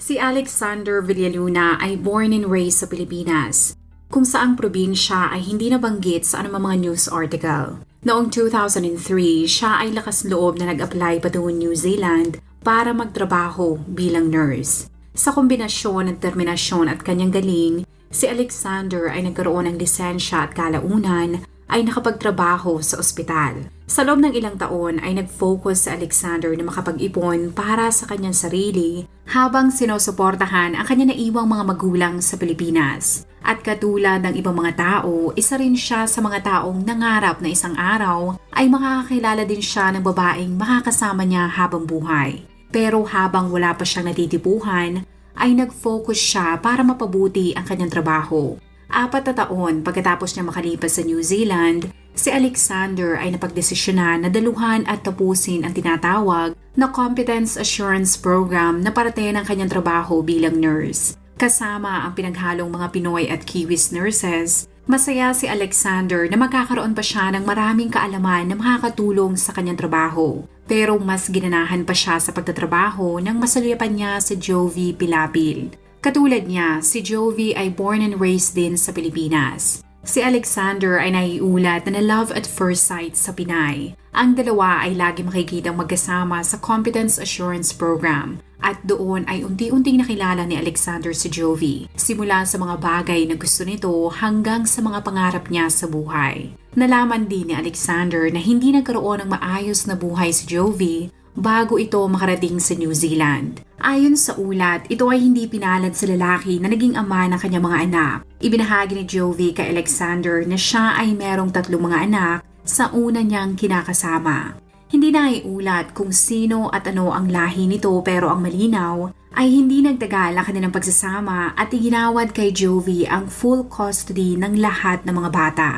Si Alexander Villaluna ay born and raised sa Pilipinas, kung saang probinsya ay hindi nabanggit sa anumang mga news article. Noong 2003, siya ay lakas loob na nag-apply patungo New Zealand para magtrabaho bilang nurse. Sa kombinasyon ng terminasyon at kanyang galing, si Alexander ay nagkaroon ng lisensya at kalaunan ay nakapagtrabaho sa ospital. Sa loob ng ilang taon ay nag-focus si Alexander na makapag-ipon para sa kanyang sarili habang sinusuportahan ang kanya naiwang mga magulang sa Pilipinas. At katulad ng ibang mga tao, isa rin siya sa mga taong nangarap na isang araw ay makakakilala din siya ng babaeng makakasama niya habang buhay. Pero habang wala pa siyang natitipuhan, ay nag-focus siya para mapabuti ang kanyang trabaho. Apat na taon pagkatapos niya makalipas sa New Zealand, si Alexander ay napagdesisyonan na daluhan at tapusin ang tinatawag na Competence Assurance Program na parte ng kanyang trabaho bilang nurse. Kasama ang pinaghalong mga Pinoy at Kiwis nurses, masaya si Alexander na magkakaroon pa siya ng maraming kaalaman na makakatulong sa kanyang trabaho. Pero mas ginanahan pa siya sa pagtatrabaho nang masaluyapan niya si Jovi Pilapil. Katulad niya, si Jovi ay born and raised din sa Pilipinas. Si Alexander ay naiulat na na-love at first sight sa Pinay. Ang dalawa ay lagi makikitang magkasama sa Competence Assurance Program at doon ay unti-unting nakilala ni Alexander si Jovi. Simula sa mga bagay na gusto nito hanggang sa mga pangarap niya sa buhay. Nalaman din ni Alexander na hindi nagkaroon ng maayos na buhay si Jovi bago ito makarating sa New Zealand. Ayon sa ulat, ito ay hindi pinalad sa lalaki na naging ama ng kanyang mga anak. Ibinahagi ni Jovi kay Alexander na siya ay merong tatlong mga anak sa una niyang kinakasama. Hindi na iulat kung sino at ano ang lahi nito pero ang malinaw ay hindi nagtagal ang kanilang pagsasama at iginawad kay Jovi ang full custody ng lahat ng mga bata.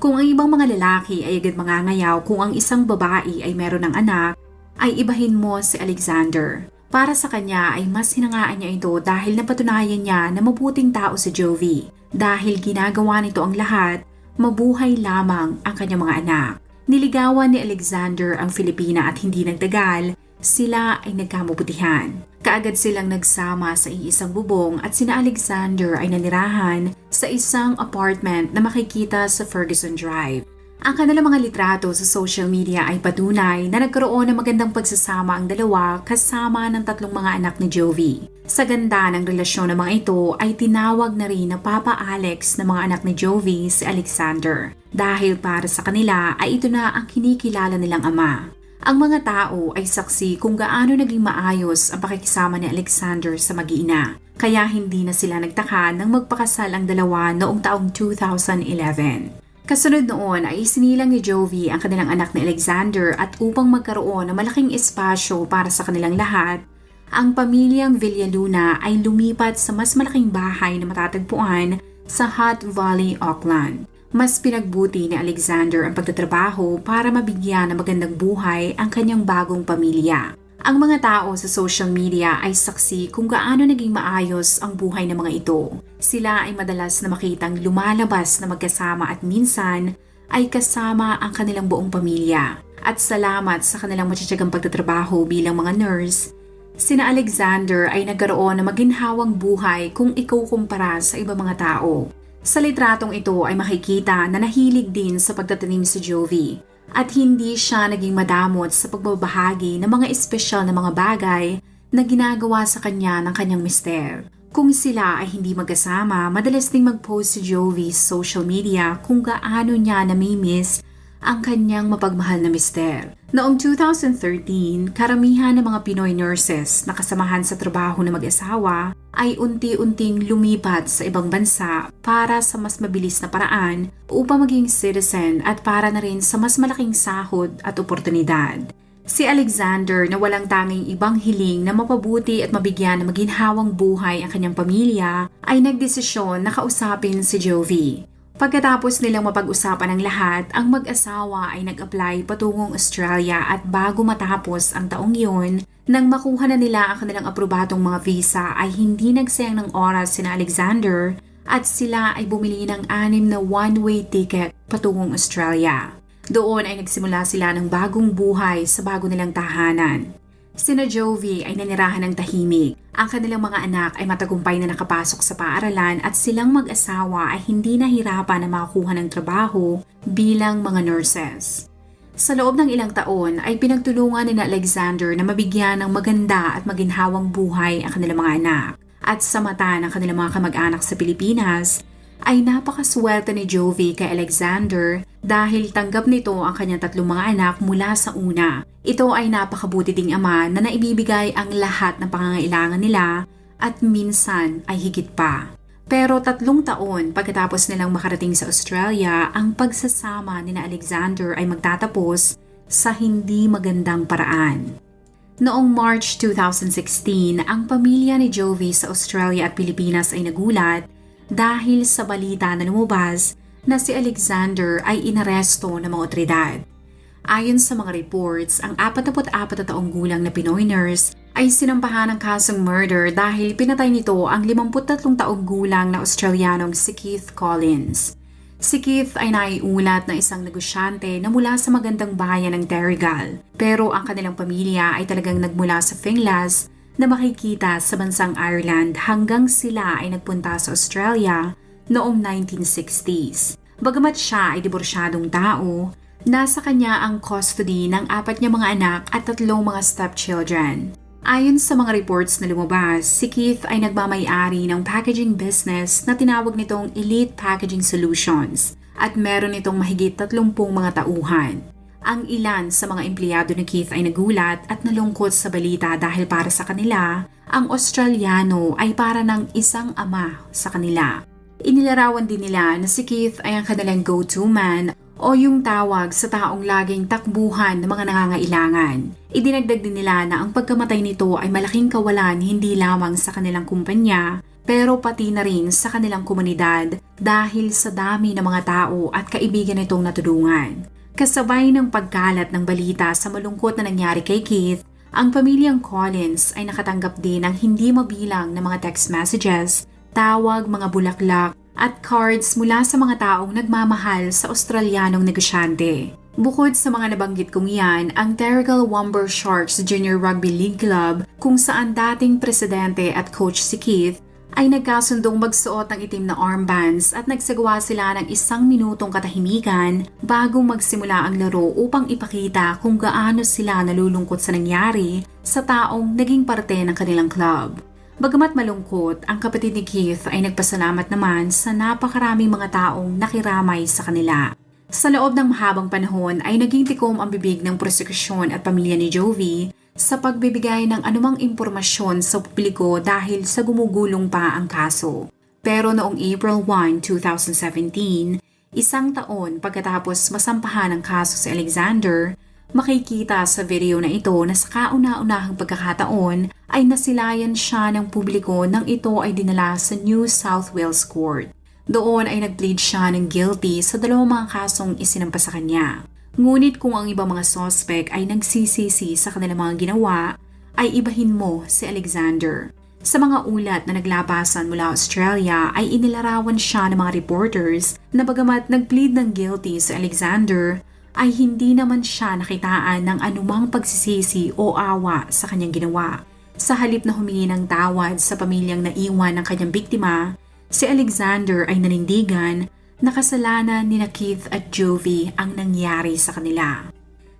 Kung ang ibang mga lalaki ay agad mangangayaw kung ang isang babae ay meron ng anak, ay ibahin mo si Alexander. Para sa kanya ay mas hinangaan niya ito dahil napatunayan niya na mabuting tao si Jovi. Dahil ginagawa nito ang lahat, mabuhay lamang ang kanyang mga anak. Niligawan ni Alexander ang Filipina at hindi nagtagal, sila ay nagkamubutihan. Kaagad silang nagsama sa iisang bubong at sina Alexander ay nanirahan sa isang apartment na makikita sa Ferguson Drive. Ang kanilang mga litrato sa social media ay patunay na nagkaroon ng magandang pagsasama ang dalawa kasama ng tatlong mga anak ni Jovi. Sa ganda ng relasyon ng mga ito ay tinawag na rin na Papa Alex ng mga anak ni Jovi si Alexander dahil para sa kanila ay ito na ang kinikilala nilang ama. Ang mga tao ay saksi kung gaano naging maayos ang pakikisama ni Alexander sa mag-iina kaya hindi na sila nagtaka nang magpakasal ang dalawa noong taong 2011. Kasunod noon ay isinilang ni Jovi ang kanilang anak na Alexander at upang magkaroon ng malaking espasyo para sa kanilang lahat, ang pamilyang Villaluna ay lumipat sa mas malaking bahay na matatagpuan sa Hutt Valley, Auckland. Mas pinagbuti ni Alexander ang pagtatrabaho para mabigyan ng magandang buhay ang kanyang bagong pamilya. Ang mga tao sa social media ay saksi kung gaano naging maayos ang buhay ng mga ito. Sila ay madalas na makitang lumalabas na magkasama at minsan ay kasama ang kanilang buong pamilya. At salamat sa kanilang matyagang pagtatrabaho bilang mga nurse, sina Alexander ay nagkaroon ng maginhawang buhay kung ikukumpara sa ibang mga tao. Sa litratong ito ay makikita na nahilig din sa pagtatanim si Jovi at hindi siya naging madamot sa pagbabahagi ng mga espesyal na mga bagay na ginagawa sa kanya ng kanyang mister. Kung sila ay hindi magkasama, madalas ding mag-post si Jovi sa social media kung gaano niya namimiss ang kanyang mapagmahal na mister. Noong 2013, karamihan ng mga Pinoy nurses na kasamahan sa trabaho ng mag-asawa ay unti-unting lumipat sa ibang bansa para sa mas mabilis na paraan upang maging citizen at para na rin sa mas malaking sahod at oportunidad. Si Alexander na walang tanging ibang hiling na mapabuti at mabigyan ng maginhawang buhay ang kanyang pamilya ay nagdesisyon na kausapin si Jovi. Pagkatapos nilang mapag-usapan ang lahat, ang mag-asawa ay nag-apply patungong Australia at bago matapos ang taong iyon, nang makuha na nila ang kanilang aprobadong mga visa ay hindi nagsayang ng oras sina Alexander at sila ay bumili ng anim na one-way ticket patungong Australia. Doon ay nagsimula sila ng bagong buhay sa bago nilang tahanan. Sina Jovi ay nanirahan ng tahimik. Ang kanilang mga anak ay matagumpay na nakapasok sa paaralan at silang mag-asawa ay hindi nahirapan na makakuha ng trabaho bilang mga nurses. Sa loob ng ilang taon ay pinagtulungan ni Alexander na mabigyan ng maganda at maginhawang buhay ang kanilang mga anak. At sa mata ng kanilang mga kamag-anak sa Pilipinas, ay napakaswerte ni Jovi kay Alexander dahil tanggap nito ang kanyang tatlong mga anak mula sa una. Ito ay napakabuti ding ama na naibibigay ang lahat ng pangangailangan nila at minsan ay higit pa. Pero tatlong taon pagkatapos nilang makarating sa Australia, ang pagsasama ni na Alexander ay magtatapos sa hindi magandang paraan. Noong March 2016, ang pamilya ni Jovi sa Australia at Pilipinas ay nagulat dahil sa balita na lumabas na si Alexander ay inaresto ng mga otoridad. Ayon sa mga reports, ang 44 na taong gulang na Pinoy nurse ay sinampahan ng kasong murder dahil pinatay nito ang 53 taong gulang na Australianong si Keith Collins. Si Keith ay naiulat na isang negosyante na mula sa magandang bayan ng Terrigal, pero ang kanilang pamilya ay talagang nagmula sa Finglas na makikita sa bansang Ireland hanggang sila ay nagpunta sa Australia noong 1960s. Bagamat siya ay diborsyadong tao, nasa kanya ang custody ng apat niya mga anak at tatlong mga stepchildren. Ayon sa mga reports na lumabas, si Keith ay nagmamayari ng packaging business na tinawag nitong Elite Packaging Solutions at meron itong mahigit 30 mga tauhan. Ang ilan sa mga empleyado ni Keith ay nagulat at nalungkot sa balita dahil para sa kanila, ang Australiano ay para ng isang ama sa kanila. Inilarawan din nila na si Keith ay ang kanilang go-to man o yung tawag sa taong laging takbuhan ng mga nangangailangan. Idinagdag din nila na ang pagkamatay nito ay malaking kawalan hindi lamang sa kanilang kumpanya, pero pati na rin sa kanilang komunidad dahil sa dami ng mga tao at kaibigan nitong natulungan. Kasabay ng pagkalat ng balita sa malungkot na nangyari kay Keith, ang pamilyang Collins ay nakatanggap din ng hindi mabilang na mga text messages, tawag, mga bulaklak, at cards mula sa mga taong nagmamahal sa Australianong negosyante. Bukod sa mga nabanggit kong yan, ang Terrigal Womber Sharks Junior Rugby League Club kung saan dating presidente at coach si Keith ay nagkasundong magsuot ng itim na armbands at nagsagawa sila ng isang minutong katahimikan bago magsimula ang laro upang ipakita kung gaano sila nalulungkot sa nangyari sa taong naging parte ng kanilang club. Bagamat malungkot, ang kapatid ni Keith ay nagpasalamat naman sa napakaraming mga taong nakiramay sa kanila. Sa loob ng mahabang panahon ay naging tikom ang bibig ng prosekusyon at pamilya ni Jovi sa pagbibigay ng anumang impormasyon sa publiko dahil sa gumugulong pa ang kaso. Pero noong April 1, 2017, isang taon pagkatapos masampahan ang kaso si Alexander, makikita sa video na ito na sa kauna-unahang pagkakataon ay nasilayan siya ng publiko nang ito ay dinala sa New South Wales Court. Doon ay nag-plead siya ng guilty sa dalawang mga kasong isinampa sa kanya. Ngunit kung ang ibang mga sospek ay nagsisisi sa kanilang mga ginawa, ay ibahin mo si Alexander. Sa mga ulat na naglabasan mula Australia ay inilarawan siya ng mga reporters na bagamat nag-plead ng guilty si Alexander, ay hindi naman siya nakitaan ng anumang pagsisisi o awa sa kanyang ginawa. Sa halip na humingi ng tawad sa pamilyang naiwan ng kanyang biktima, si Alexander ay nanindigan nakasalanan ni na Keith at Jovi ang nangyari sa kanila.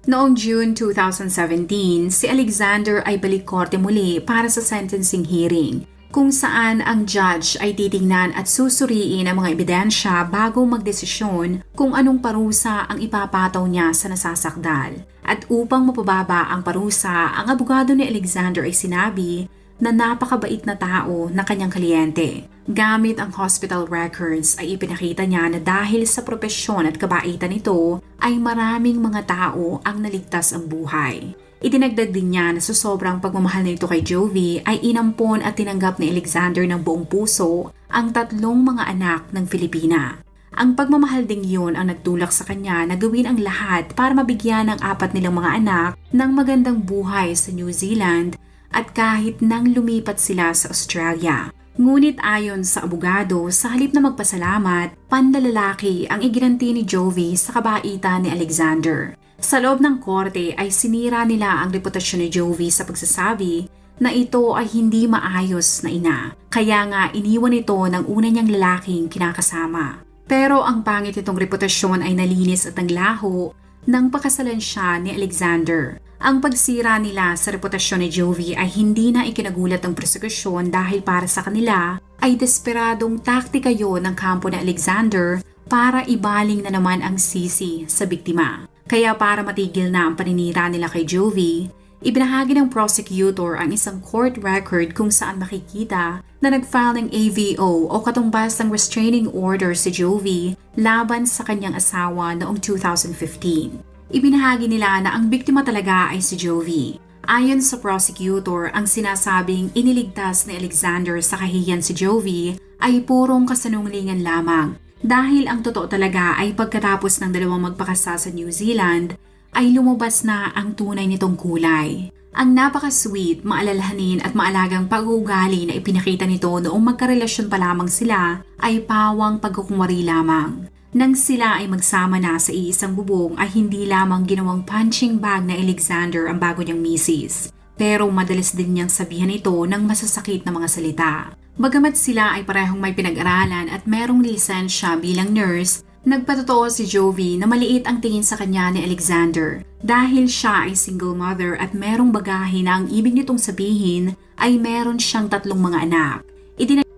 Noong June 2017, si Alexander ay balik korte muli para sa sentencing hearing kung saan ang judge ay titingnan at susuriin ang mga ebidensya bago magdesisyon kung anong parusa ang ipapataw niya sa nasasakdal. At upang mapababa ang parusa, ang abogado ni Alexander ay sinabi na napakabait na tao na kanyang kliyente. Gamit ang hospital records ay ipinakita niya na dahil sa propesyon at kabaitan nito ay maraming mga tao ang naligtas ang buhay. Idinagdag din niya na sa sobrang pagmamahal nito kay Jovi ay inampon at tinanggap ni Alexander ng buong puso ang tatlong mga anak ng Filipina. Ang pagmamahal ding yun ang nagtulak sa kanya na gawin ang lahat para mabigyan ng apat nilang mga anak ng magandang buhay sa New Zealand at kahit nang lumipat sila sa Australia. Ngunit ayon sa abogado, sa halip na magpasalamat, pandalalaki ang iginanti ni Jovi sa kabaitan ni Alexander. Sa loob ng korte ay sinira nila ang reputasyon ni Jovi sa pagsasabi na ito ay hindi maayos na ina. Kaya nga iniwan ito ng una niyang lalaking kinakasama. Pero ang pangit itong reputasyon ay nalinis at naglaho nang pakasalan siya ni Alexander. Ang pagsira nila sa reputasyon ni Jovi ay hindi na ikinagulat ng prosekusyon dahil para sa kanila ay desperadong taktika yon ng kampo ni Alexander para ibaling na naman ang sisi sa biktima. Kaya para matigil na ang paninira nila kay Jovi, ibinahagi ng prosecutor ang isang court record kung saan makikita na nag-file ng AVO o katumbas ng restraining order si Jovi laban sa kanyang asawa noong 2015. Ibinahagi nila na ang biktima talaga ay si Jovi. Ayon sa prosecutor, ang sinasabing iniligtas ni Alexander sa kahihiyan si Jovi ay purong kasanungalingan lamang dahil ang totoo talaga ay pagkatapos ng dalawang magpakasa sa New Zealand ay lumabas na ang tunay nitong kulay. Ang napaka-sweet, maalalahanin at maalagang pag-uugali na ipinakita nito noong magkarelasyon pa lamang sila ay pawang pagkukumari lamang. Nang sila ay magsama na sa iisang bubong ay hindi lamang ginawang punching bag na Alexander ang bago niyang misis. Pero madalas din niyang sabihan ito ng masasakit na mga salita. Bagamat sila ay parehong may pinag-aralan at merong lisensya bilang nurse, nagpatotoo si Jovi na maliit ang tingin sa kanya ni Alexander dahil siya ay single mother at merong bagahe na ang ibig nitong sabihin ay meron siyang tatlong mga anak. Idinag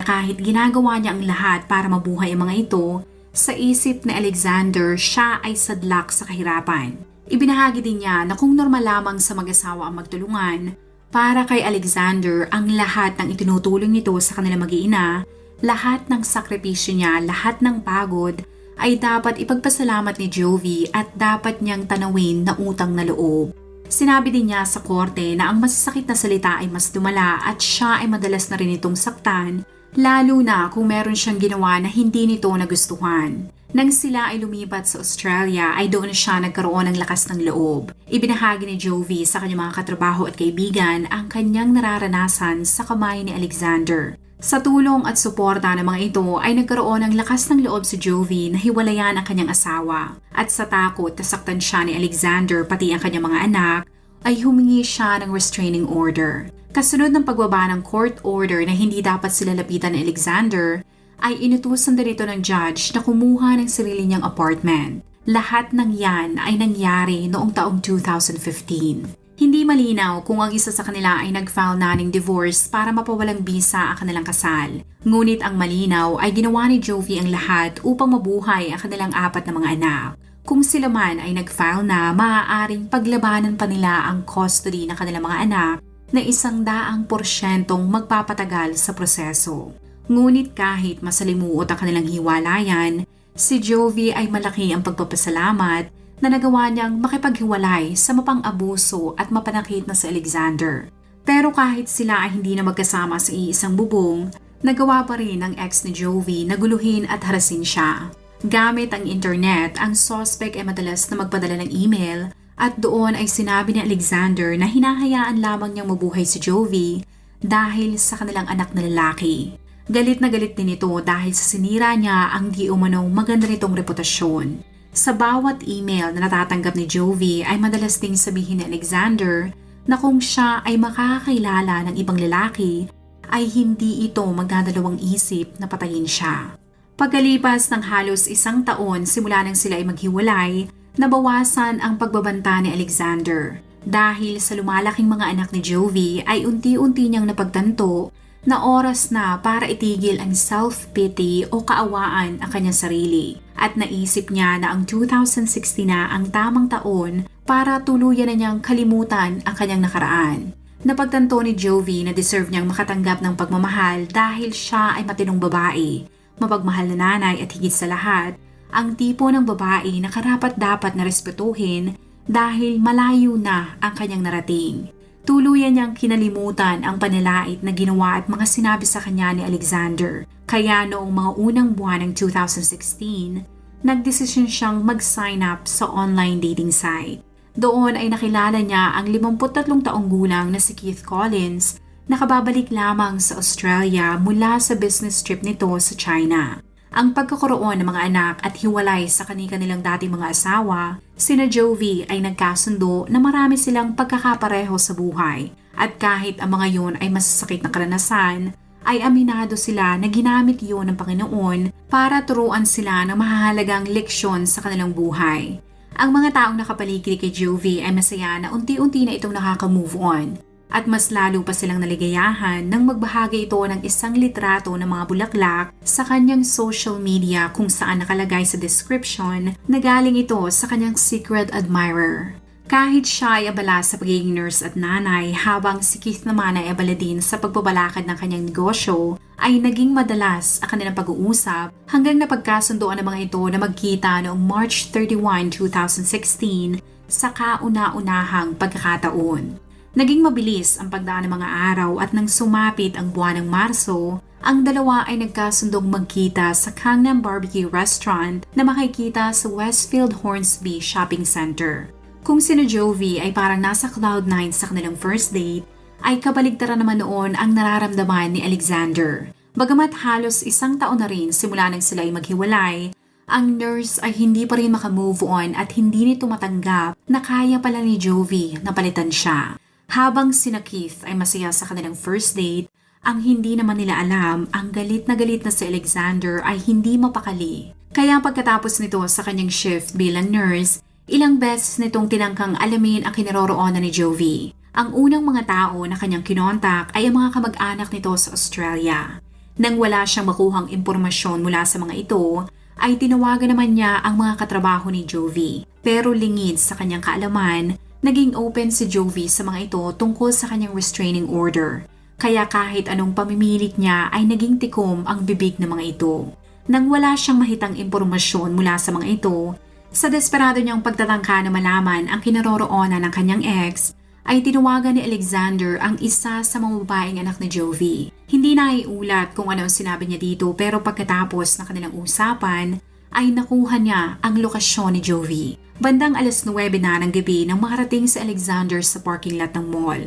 kahit ginagawa niya ang lahat para mabuhay ang mga ito, sa isip ni Alexander siya ay sadlak sa kahirapan. Ibinahagi din niya na kung normal lamang sa mag-asawa ang magtulungan, para kay Alexander ang lahat ng itinutulong nito sa kanila mag-iina, lahat ng sakripisyo niya, lahat ng pagod, ay dapat ipagpasalamat ni Jovi at dapat niyang tanawin na utang na loob. Sinabi din niya sa korte na ang masasakit na salita ay mas dumala at siya ay madalas na rin itong saktan lalo na kung meron siyang ginawa na hindi nito nagustuhan. Nang sila ay lumipat sa Australia ay doon siya nagkaroon ng lakas ng loob. Ibinahagi ni Jovi sa kanyang mga katrabaho at kaibigan ang kanyang nararanasan sa kamay ni Alexander. Sa tulong at suporta ng mga ito ay nagkaroon ng lakas ng loob si Jovi na hiwalayan ang kanyang asawa. At sa takot na saktan siya ni Alexander pati ang kanyang mga anak, ay humingi siya ng restraining order. Kasunod ng pagbaba ng court order na hindi dapat sila lapitan ni Alexander, ay inutusan din ito ng judge na kumuha ng sarili niyang apartment. Lahat ng yan ay nangyari noong taong 2015. Hindi malinaw kung ang isa sa kanila ay nag-file na ng divorce para mapawalang bisa ang kanilang kasal. Ngunit ang malinaw ay ginawa ni Jovi ang lahat upang mabuhay ang kanilang apat na mga anak. Kung sila man ay nag-file na, maaaring paglabanan pa nila ang custody ng kanilang mga anak na isang daang porsyentong magpapatagal sa proseso. Ngunit kahit masalimuot ang kanilang hiwalayan, si Jovi ay malaki ang pagpapasalamat na nagawa niyang makipaghiwalay sa mapang-abuso at mapanakit na si Alexander. Pero kahit sila ay hindi na magkasama sa iisang bubong, nagawa pa rin ng ex ni Jovi na guluhin at harasin siya. Gamit ang internet, ang suspect ay madalas na magpadala ng email at doon ay sinabi ni Alexander na hinahayaan lamang niyang mabuhay si Jovi dahil sa kanilang anak na lalaki. Galit na galit din ito dahil sa sinira niya ang di umanong maganda nitong reputasyon. Sa bawat email na natatanggap ni Jovi ay madalas ding sabihin ni Alexander na kung siya ay makakakilala ng ibang lalaki ay hindi ito magdadalawang isip na patayin siya. Pagkalipas ng halos isang taon simula nang sila ay maghiwalay, nabawasan ang pagbabanta ni Alexander. Dahil sa lumalaking mga anak ni Jovi ay unti-unti niyang napagtanto na oras na para itigil ang self-pity o kaawaan ang kanyang sarili. At naisip niya na ang 2016 na ang tamang taon para tuluyan na niyang kalimutan ang kanyang nakaraan. Napagtanto ni Jovi na deserve niyang makatanggap ng pagmamahal dahil siya ay matinong babae, mapagmahal na nanay at higit sa lahat, ang tipo ng babae na karapat dapat na respetuhin dahil malayo na ang kanyang narating. Tuluyan niyang kinalimutan ang panalait na ginawa at mga sinabi sa kanya ni Alexander. Kaya noong mga unang buwan ng 2016, nagdesisyon siyang mag-sign up sa online dating site. Doon ay nakilala niya ang 53 taong gulang na si Keith Collins na kababalik lamang sa Australia mula sa business trip nito sa China. Ang pagkakaroon ng mga anak at hiwalay sa kani-kanilang dating mga asawa, sina Jovi ay nagkasundo na marami silang pagkakapareho sa buhay. At kahit ang mga yun ay masasakit na karanasan, ay aminado sila na ginamit yun ng Panginoon para turuan sila ng mahahalagang leksyon sa kanilang buhay. Ang mga taong nakapaligid kay Jovi ay masaya na unti-unti na itong nakaka-move on at mas lalo pa silang naligayahan nang magbahagi ito ng isang litrato ng mga bulaklak sa kanyang social media kung saan nakalagay sa description na galing ito sa kanyang secret admirer. Kahit siya ay abala sa pagiging nurse at nanay habang si Keith naman ay abala din sa pagbabalakad ng kanyang negosyo, ay naging madalas ang kanilang pag-uusap hanggang napagkasundoan ng mga ito na magkita noong March 31, 2016 sa kauna-unahang pagkakataon. Naging mabilis ang pagdaan ng mga araw at nang sumapit ang buwan ng Marso, ang dalawa ay nagkasundong magkita sa Gangnam Barbecue Restaurant na makikita sa Westfield Hornsby Shopping Center. Kung sino Jovi ay parang nasa cloud9 sa kanilang first date, ay kabaligtaran naman noon ang nararamdaman ni Alexander. Bagamat halos isang taon na rin simula nang sila ay maghiwalay, ang nurse ay hindi pa rin makamove on at hindi nito matanggap na kaya pala ni Jovi na palitan siya. Habang sina Keith ay masaya sa kanilang first date, ang hindi naman nila alam, ang galit na galit na si Alexander ay hindi mapakali. Kaya pagkatapos nito sa kanyang shift bilang nurse, ilang beses nitong tinangkang alamin ang kinaroroonan ni Jovi. Ang unang mga tao na kanyang kinontak ay ang mga kamag-anak nito sa Australia. Nang wala siyang makuhang impormasyon mula sa mga ito, ay tinawagan naman niya ang mga katrabaho ni Jovi. Pero lingid sa kanyang kaalaman, Naging open si Jovi sa mga ito tungkol sa kanyang restraining order. Kaya kahit anong pamimilit niya ay naging tikom ang bibig ng mga ito. Nang wala siyang mahitang impormasyon mula sa mga ito, sa desperado niyang pagtatangka na malaman ang kinaroroonan ng kanyang ex, ay tinawagan ni Alexander ang isa sa mga babaeng anak ni Jovi. Hindi na iulat kung ano ang sinabi niya dito pero pagkatapos ng kanilang usapan, ay nakuha niya ang lokasyon ni Jovi. Bandang alas 9 na ng gabi nang makarating si Alexander sa parking lot ng mall.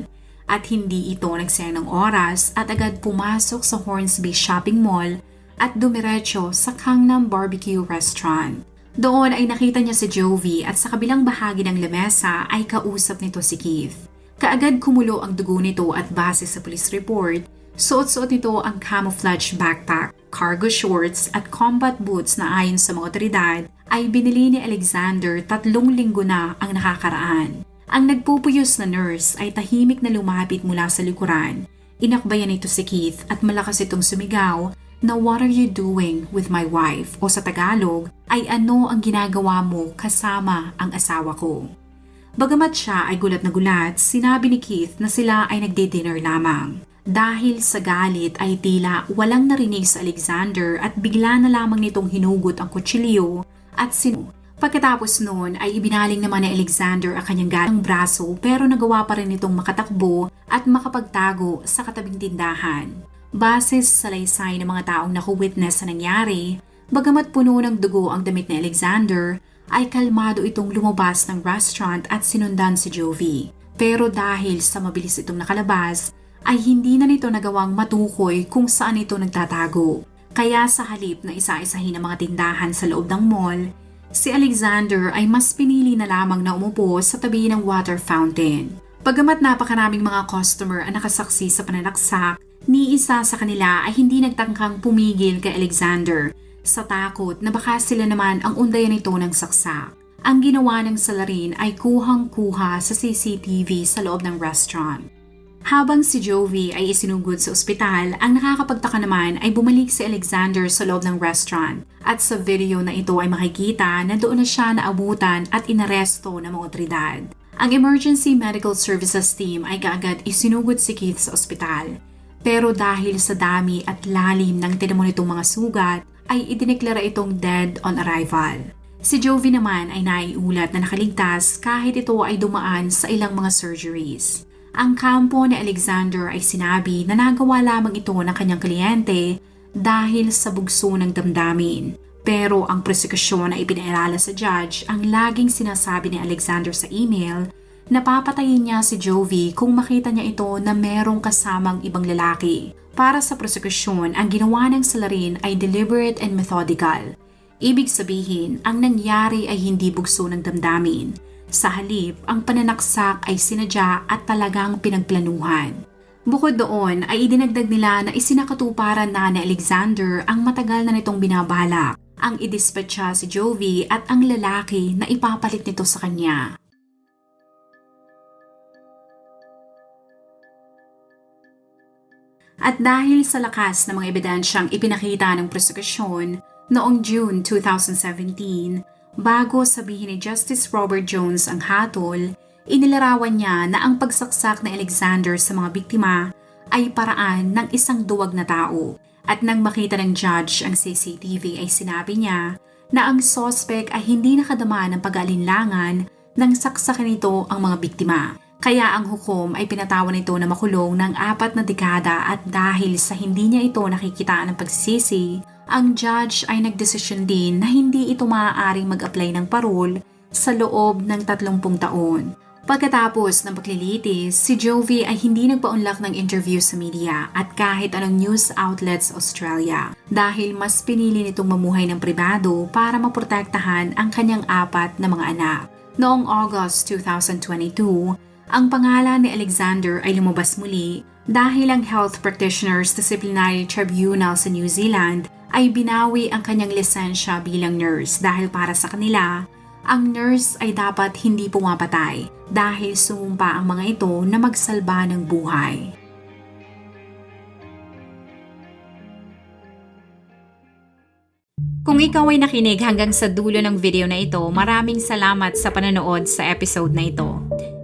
At hindi ito nagsayang ng oras at agad pumasok sa Hornsby Shopping Mall at dumiretso sa Gangnam Barbecue Restaurant. Doon ay nakita niya si Jovi at sa kabilang bahagi ng lamesa ay kausap nito si Keith. Kaagad kumulo ang dugo nito at base sa police report, suot-suot nito ang camouflage backpack cargo shorts at combat boots na ayon sa mga otoridad ay binili ni Alexander tatlong linggo na ang nakakaraan. Ang nagpupuyos na nurse ay tahimik na lumapit mula sa likuran. Inakbayan ito si Keith at malakas itong sumigaw na what are you doing with my wife o sa Tagalog ay ano ang ginagawa mo kasama ang asawa ko. Bagamat siya ay gulat na gulat, sinabi ni Keith na sila ay nagdi-dinner lamang. Dahil sa galit ay tila walang narinig sa Alexander at bigla na lamang nitong hinugot ang kutsilyo at sinu. Pagkatapos noon ay ibinaling naman ni Alexander ang kanyang ganang braso pero nagawa pa rin itong makatakbo at makapagtago sa katabing tindahan. Base sa salaysay ng mga taong naku-witness sa nangyari, bagamat puno ng dugo ang damit ni Alexander, ay kalmado itong lumabas ng restaurant at sinundan si Jovi. Pero dahil sa mabilis itong nakalabas, ay hindi na nito nagawang matukoy kung saan ito nagtatago. Kaya sa halip na isa-isahin ang mga tindahan sa loob ng mall, si Alexander ay mas pinili na lamang na umupo sa tabi ng water fountain. Pagamat napakaraming mga customer ang nakasaksi sa pananaksak, ni isa sa kanila ay hindi nagtangkang pumigil kay Alexander sa takot na baka sila naman ang undayan nito ng saksak. Ang ginawa ng salarin ay kuhang-kuha sa CCTV sa loob ng restaurant. Habang si Jovi ay isinugod sa ospital, ang nakakapagtaka naman ay bumalik si Alexander sa loob ng restaurant. At sa video na ito ay makikita na doon na siya naabutan at inaresto ng mga otoridad. Ang Emergency Medical Services Team ay kaagad isinugod si Keith sa ospital. Pero dahil sa dami at lalim ng tinamo nitong mga sugat, ay idineklara itong dead on arrival. Si Jovi naman ay naiulat na nakaligtas kahit ito ay dumaan sa ilang mga surgeries. Ang kampo ni Alexander ay sinabi na nagawa lamang ito ng kanyang kliyente dahil sa bugso ng damdamin. Pero ang prosekusyon na ipinaalala sa judge ang laging sinasabi ni Alexander sa email na papatayin niya si Jovi kung makita niya ito na merong kasamang ibang lalaki. Para sa prosekusyon, ang ginawa ng salarin ay deliberate and methodical. Ibig sabihin, ang nangyari ay hindi bugso ng damdamin. Sa halip, ang pananaksak ay sinadya at talagang pinagplanuhan. Bukod doon ay idinagdag nila na isinakatuparan na ni Alexander ang matagal na nitong binabalak, ang idispatcha si Jovi at ang lalaki na ipapalit nito sa kanya. At dahil sa lakas ng mga ebidensyang ipinakita ng prosekusyon, noong June 2017, bago sabihin ni Justice Robert Jones ang hatol, inilarawan niya na ang pagsaksak ni Alexander sa mga biktima ay paraan ng isang duwag na tao. At nang makita ng judge ang CCTV ay sinabi niya na ang sospek ay hindi nakadama ng pag-alinlangan nang saksakan nito ang mga biktima. Kaya ang hukom ay pinatawan nito na makulong ng apat na dekada at dahil sa hindi niya ito nakikita ng pagsisisi, ang judge ay nagdesisyon din na hindi ito maaaring mag-apply ng parol sa loob ng 30 taon. Pagkatapos ng paglilitis, si Jovi ay hindi nagpaunlak ng interview sa media at kahit anong news outlets Australia dahil mas pinili nitong mamuhay ng pribado para maprotektahan ang kanyang apat na mga anak. Noong August 2022, ang pangalan ni Alexander ay lumabas muli dahil ang Health Practitioners Disciplinary Tribunal sa New Zealand ay binawi ang kanyang lisensya bilang nurse dahil para sa kanila, ang nurse ay dapat hindi pumapatay dahil sumumpa ang mga ito na magsalba ng buhay. Kung ikaw ay nakinig hanggang sa dulo ng video na ito, maraming salamat sa panonood sa episode na ito.